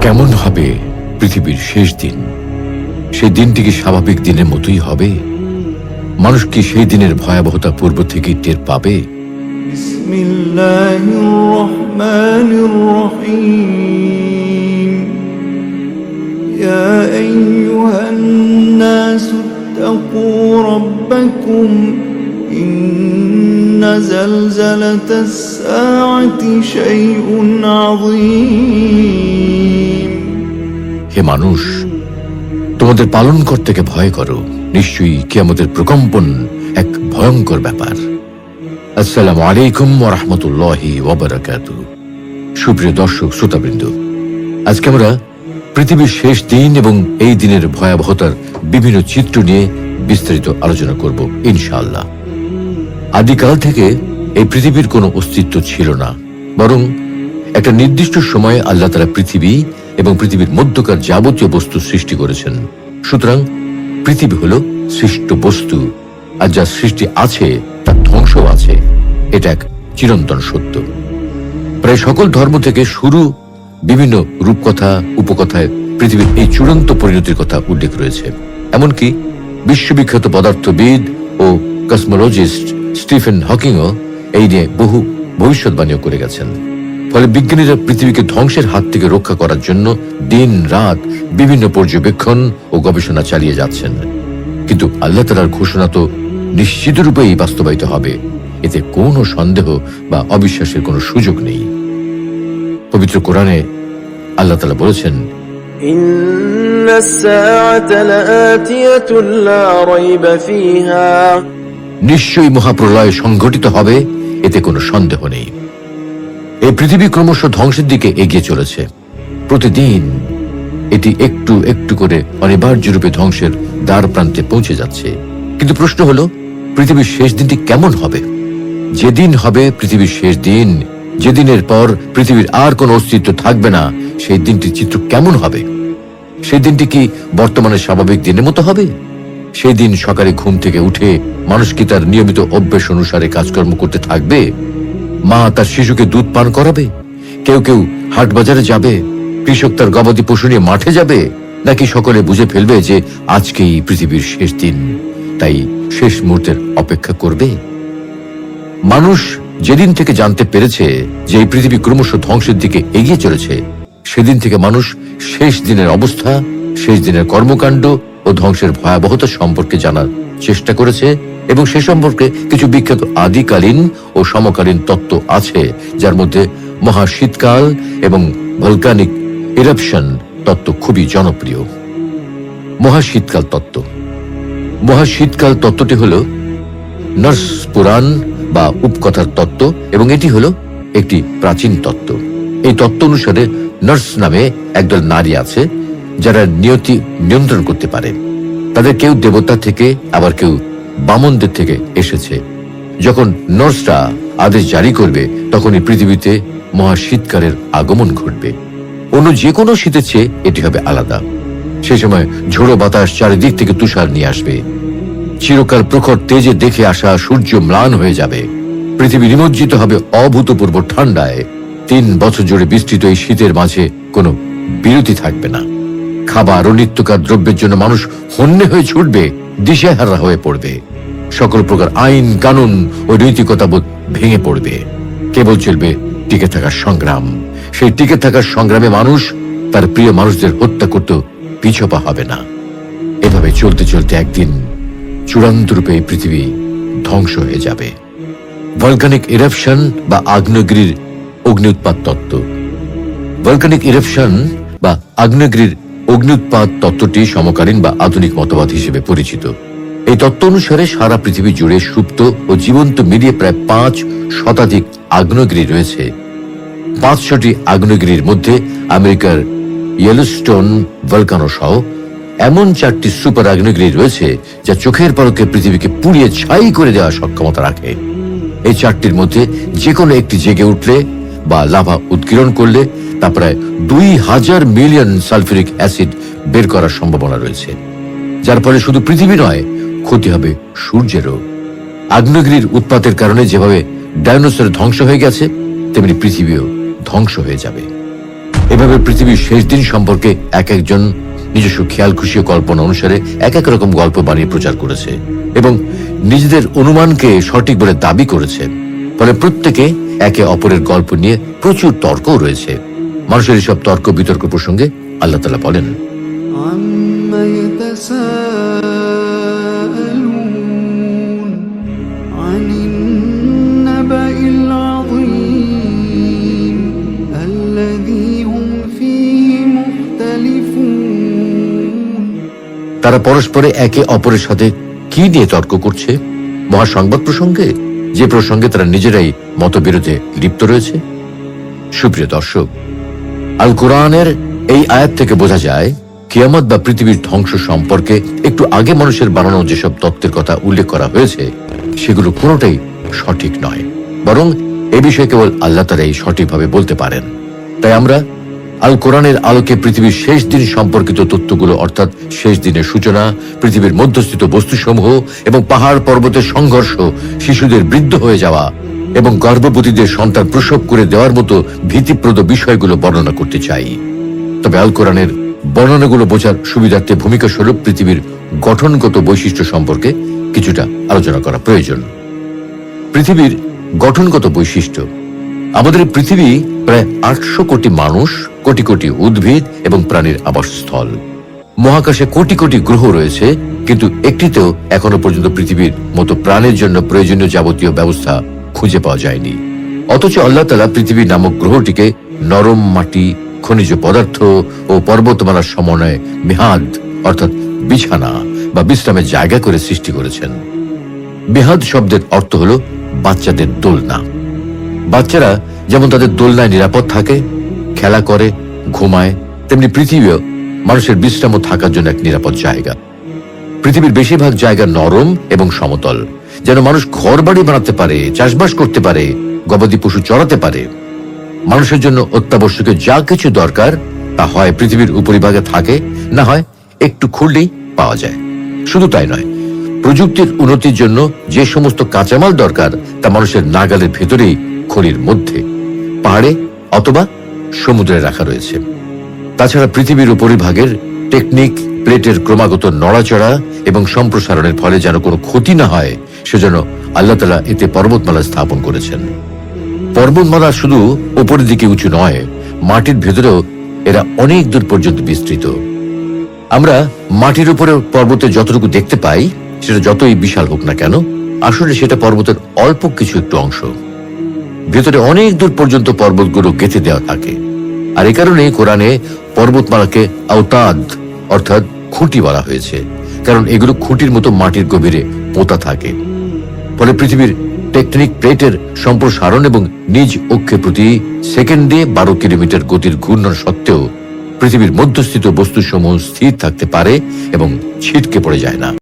কেমন হবে পৃথিবীর শেষ দিন? সেই দিনটিকে স্বাভাবিক দিনের মতোই হবে? মানুষ কি সেই দিনের ভয়াবহতা পূর্ব থেকে টের পাবে? الرحمن الرحيم يا أيها الناس اتقوا ربكم إن زلزلة الساعة شيء عظيم হে মানুষ তোমাদের পালন কর্তাকে ভয় করো নিশ্চয়ই কি আমাদের প্রকম্পন এক ভয়ঙ্কর ব্যাপার আসসালামু আলাইকুম ওরহমতুল্লাহি ওবরাকাত সুপ্রিয় দর্শক, শ্রোতাবৃন্দ, আজকে আমরা পৃথিবীর শেষ দিন এবং এই দিনের ভয়াবহতার বিভিন্ন চিত্র নিয়ে বিস্তারিত আলোচনা করব, ইনশাআল্লাহ। আদিকাল থেকে এই পৃথিবীর কোনো অস্তিত্ব ছিল না, বরং একটা নির্দিষ্ট সময়ে আল্লাহ তারা পৃথিবী এবং পৃথিবীর মধ্যকার যাবতীয় বস্তু সৃষ্টি করেছেন। সুতরাং পৃথিবী হল সৃষ্ট বস্তু, আর যা সৃষ্টি আছে, তার ধ্বংস আছে। এটা এক চিরন্তন সত্য। প্রায় সকল ধর্ম থেকে শুরু বিভিন্ন রূপকথা, উপকথায় পৃথিবীর এই চূড়ান্ত পরিণতির কথা উল্লেখ রয়েছে। এমনকি বিশ্ববিখ্যাত পদার্থবিদ ও কসমোলজিস্ট স্টিফেন হকিংও এই নিয়ে বহু ভবিষ্যৎবাণীও করে গেছেন। ফলে বিজ্ঞানীরা পৃথিবীকে ধ্বংসের হাত থেকে রক্ষা করার জন্য দিন, রাত বিভিন্ন পর্যবেক্ষণ ও গবেষণা চালিয়ে যাচ্ছেন। কিন্তু আল্লাহ তালার ঘোষণা তো নিশ্চিত রূপেই বাস্তবায়িত হবে। এতে কোনো সন্দেহ বা অবিশ্বাসের কোনো সুযোগ নেই। পবিত্র কোরআনে আল্লাহ তালা বলেছেন নিশ্চয়ই মহাপ্রলয় সংঘটিত হবে এতে কোনো সন্দেহ নেই। এই পৃথিবী ক্রমশ ধ্বংসের দিকে এগিয়ে চলেছে। প্রতিদিন এটি একটু একটু করে অনিবার্য রূপে ধ্বংসের দ্বার প্রান্তে পৌঁছে যাচ্ছে। কিন্তু প্রশ্ন হলো পৃথিবীর শেষ দিনটি কেমন হবে? যেদিন হবে পৃথিবীর শেষ দিন যেদিনের পর পৃথিবীর আর কোনো অস্তিত্ব থাকবে না, সেই দিনটির চিত্র কেমন হবে? সেই দিনটি কি বর্তমানে স্বাভাবিক দিনের মতো হবে? সেই দিন সকালে ঘুম থেকে উঠে মানুষ কি তার নিয়মিত অভ্যেস অনুসারে কাজকর্ম করতে থাকবে? মা তার শিশুকে দুধ পান করাবে? কেউ কেউ হাট বাজারে যাবে? কৃষক তার গবাদি পশু নিয়ে মাঠে যাবে? নাকি সকলে বুঝে ফেলবে যে আজকেই পৃথিবীর শেষ দিন, তাই শেষ মুহূর্তের অপেক্ষা করবে? মানুষ যেদিন থেকে জানতে পেরেছে যে এই পৃথিবী ক্রমশ ধ্বংসের দিকে এগিয়ে চলেছে, সেদিন থেকে মানুষ শেষ দিনের অবস্থা, শেষ দিনের কর্মকাণ্ড ও ধ্বংসের ভয়াবহতা সম্পর্কে জানার চেষ্টা করেছে এবং সে সম্পর্কে কিছু বিখ্যাত আদিকালীন ও সমকালীন তত্ত্ব আছে, যার মধ্যে মহা শীতকাল এবং ভলকানিক ইরাপশন তত্ত্ব খুবই জনপ্রিয়। মহা শীতকাল তত্ত্ব। মহা শীতকাল তত্ত্বটি হল নর্স পুরাণ বা উপকথার তত্ত্ব, এবং এটি হলো একটি প্রাচীন তত্ত্ব। এই তত্ত্ব অনুসারে নার্স নামে একদল নারী আছে, যারা নিয়তি নিয়ন্ত্রণ করতে পারে। তাদের কেউ দেবতা থেকে, আবার কেউ বামনদের থেকে এসেছে। যখন নার্সরা আদেশ জারি করবে, তখনই পৃথিবীতে মহা শীতকালের আগমন ঘটবে। অন্য যে কোনো শীতের চেয়ে এটি হবে আলাদা। সে সময় ঝোড়ো বাতাস চারিদিক থেকে তুষার নিয়ে আসবে। চিরকাল প্রখর তেজে দেখে আসা সূর্য ম্লান হয়ে যাবে। পৃথিবী নিমজ্জিত হবে অভূতপূর্ব ঠান্ডায়। তিন বছর জুড়ে বিস্তৃত এই শীতের মাঝে কোনো বিরতি থাকবে না। খাবার ও নিত্যকার দ্রব্যের জন্য মানুষ হন্যে হয়ে ছুটবে, দিশেহারা হয়ে পড়বে। সকল প্রকার আইন, কানুন ও নৈতিকতাবোধ ভেঙে পড়বে। কেবল চলবে টিকে থাকার সংগ্রাম। সেই টিকে থাকার সংগ্রামে মানুষ তার প্রিয় মানুষদের হত্যা করতে পিছপা হবে না। এভাবে চলতে চলতে একদিন চূড়ান্ত রূপে পৃথিবী ধ্বংস হয়ে যাবে। ভলকানিক ইরাপশন বা আগ্নেয়গিরির অগ্নি উৎপাত তত্ত্ব। ভলকানিক ইরাপশন বা আগ্নেয়গিরির অগ্নি উৎপাত তত্ত্বটি সমকালীন বা আধুনিক মতবাদ হিসেবে পরিচিত। এই তত্ত্ব অনুসারে সারা পৃথিবী জুড়ে সুপ্ত ও জীবন্ত মিলিয়ে প্রায় পাঁচ শতাধিক আগ্নেয়গিরি রয়েছে। পাঁচশোটি আগ্নেয়গিরির মধ্যে আমেরিকার ইয়েলোস্টোন ভলকানো সহ এমন চারটি সুপার আগ্নেয়গিরি রয়েছে যা চোখের পলকে পৃথিবীকে পুড়িয়ে ছাই করে দেওয়ার সক্ষমতা রাখে। এই চারটির মধ্যে যে কোনো একটি জেগে উঠলে বা লাভা উৎকিরণ করলে তা প্রায় দুই হাজার মিলিয়ন সালফিউরিক অ্যাসিড বের করার সম্ভাবনা রয়েছে। যার ফলে শুধু পৃথিবী নয়, ক্ষতি হবে সূর্যেরও। আগ্নেয়গিরির উৎপাতের কারণে যেভাবে ডাইনোসর ধ্বংস হয়ে গেছে, তেমনি পৃথিবীও ধ্বংস হয়ে যাবে। এভাবে পৃথিবীর শেষ দিন সম্পর্কে এক একজন নিজস্ব খেয়াল খুশি কল্পনা অনুসারে এক এক রকম গল্প বানিয়ে প্রচার করেছে এবং নিজেদের অনুমানকে সঠিক বলে দাবি করেছে। ফলে প্রত্যেকে একে অপরের গল্প নিয়ে প্রচুর তর্ক রয়েছে। মানুষের এসব তর্ক বিতর্ক প্রসঙ্গে আল্লাহ তালা বলেন তারা পরস্পরে একে অপরের সাথে কি নিয়ে তর্ক করছে? মহাসংবাদ প্রসঙ্গে, যে প্রসঙ্গে তারা নিজেরাই মতবিরোধে লিপ্ত রয়েছে। সুপ্রিয় দর্শক আল কোরআনের এই আয়াত থেকে বোঝা যায়, কিয়ামত বা পৃথিবীর ধ্বংস সম্পর্কে একটু আগে মানুষের বানানো যেসব তত্ত্বের কথা উল্লেখ করা হয়েছে, সেগুলো কোনোটাই সঠিক নয়। বরং এ বিষয়ে কেবল আল্লাহ তারাই সঠিকভাবে বলতে পারেন। তাই আমরা আল কোরআনের আলোকে পৃথিবীর শেষ দিন সম্পর্কিত তথ্যগুলো, অর্থাৎ শেষ দিনের সূচনা, পৃথিবীর মধ্যস্থিত বস্তুসমূহ এবং পাহাড় পর্বতের সংঘর্ষ, শিশুদের বৃদ্ধ হয়ে যাওয়া এবং গর্ভবতীদের সন্তান প্রসব করে দেওয়ার মতো ভীতিপ্রদ বিষয়গুলো বর্ণনা করতে চাই। তবে আল কোরআনের বর্ণনাগুলো বোঝার সুবিধার্থে ভূমিকা স্বরূপ পৃথিবীর গঠনগত বৈশিষ্ট্য সম্পর্কে কিছুটা আলোচনা করা প্রয়োজন। পৃথিবীর গঠনগত বৈশিষ্ট্য। আমাদের পৃথিবী প্রায় আটশো কোটি মানুষ কোটি কোটি উদ্ভিদ এবং প্রাণীর আবাসস্থল। মহাকাশে কোটি কোটি গ্রহ রয়েছে, কিন্তু একটিতেও এখনও পর্যন্ত পৃথিবীর মতো প্রাণের জন্য প্রয়োজনীয় যাবতীয় ব্যবস্থা খুঁজে পাওয়া যায়নি। অথচ আল্লাহ তালা পৃথিবী নামক গ্রহটিকে নরম মাটি, খনিজ পদার্থ ও পর্বতমালার সমন্বয়ে মেহাদ, অর্থাৎ বিছানা বা বিশ্রামের জায়গা করে সৃষ্টি করেছেন। বেহাদ শব্দের অর্থ হলো বাচ্চাদের দোলনা। বাচ্চারা যেমন তাদের দোলনায় নিরাপদ থাকে খেলা করে, ঘুমায়, তেমনি পৃথিবীও মানুষের বিশ্রাম থাকার জন্য এক নিরাপদ জায়গা। পৃথিবীর বেশিরভাগ জায়গা নরম এবং সমতল। যেন মানুষ ঘর বাড়ি বানাতে পারে, চাষবাস করতে পারে, গবাদি পশু চড়াতে পারে। মানুষের জন্য অত্যাবশ্যকীয় যা কিছু দরকার, তা হয় পৃথিবীর উপরিভাগে থাকে, না হয় একটু খুললেই পাওয়া যায়। শুধু তাই নয়, প্রযুক্তির উন্নতির জন্য যে সমস্ত কাঁচামাল দরকার, তা মানুষের নাগালের ভেতরেই, খনির মধ্যে। পাহাড়ে অথবা সমুদ্রে রাখা রয়েছে। তাছাড়া পৃথিবীর উপরিভাগের টেকনিক, প্লেটের ক্রমাগত নড়াচড়া এবং সম্প্রসারণের ফলে যেন কোনো ক্ষতি না হয়, সেজন্য আল্লাহ তালা এতে পর্বতমালা স্থাপন করেছেন। পর্বতমালা শুধু উপরের দিকে উঁচু নয়, মাটির ভেতরেও এরা অনেক দূর পর্যন্ত বিস্তৃত। আমরা মাটির উপরে পর্বতে যতটুকু দেখতে পাই, সেটা যতই বিশাল হোক না কেন, আসলে সেটা পর্বতের অল্প কিছু একটু অংশ। ভেতরে অনেক দূর পর্যন্ত পর্বতগুলো গেঁথে দেওয়া থাকে। আর এ কারণে কোরআনে পর্বতমালাকে আওতাদ অর্থাৎ খুঁটি বলা হয়েছে। কারণ এগুলো খুঁটির মতো মাটির গভীরে পোতা থাকে। ফলে পৃথিবীর টেকটনিক প্লেটের সম্প্রসারণ এবং নিজ অক্ষে প্রতি সেকেন্ডে বারো কিলোমিটার গতির ঘূর্ণন সত্ত্বেও পৃথিবীর মধ্যস্থিত বস্তুসমূহ স্থির থাকতে পারে এবং ছিটকে পড়ে যায় না।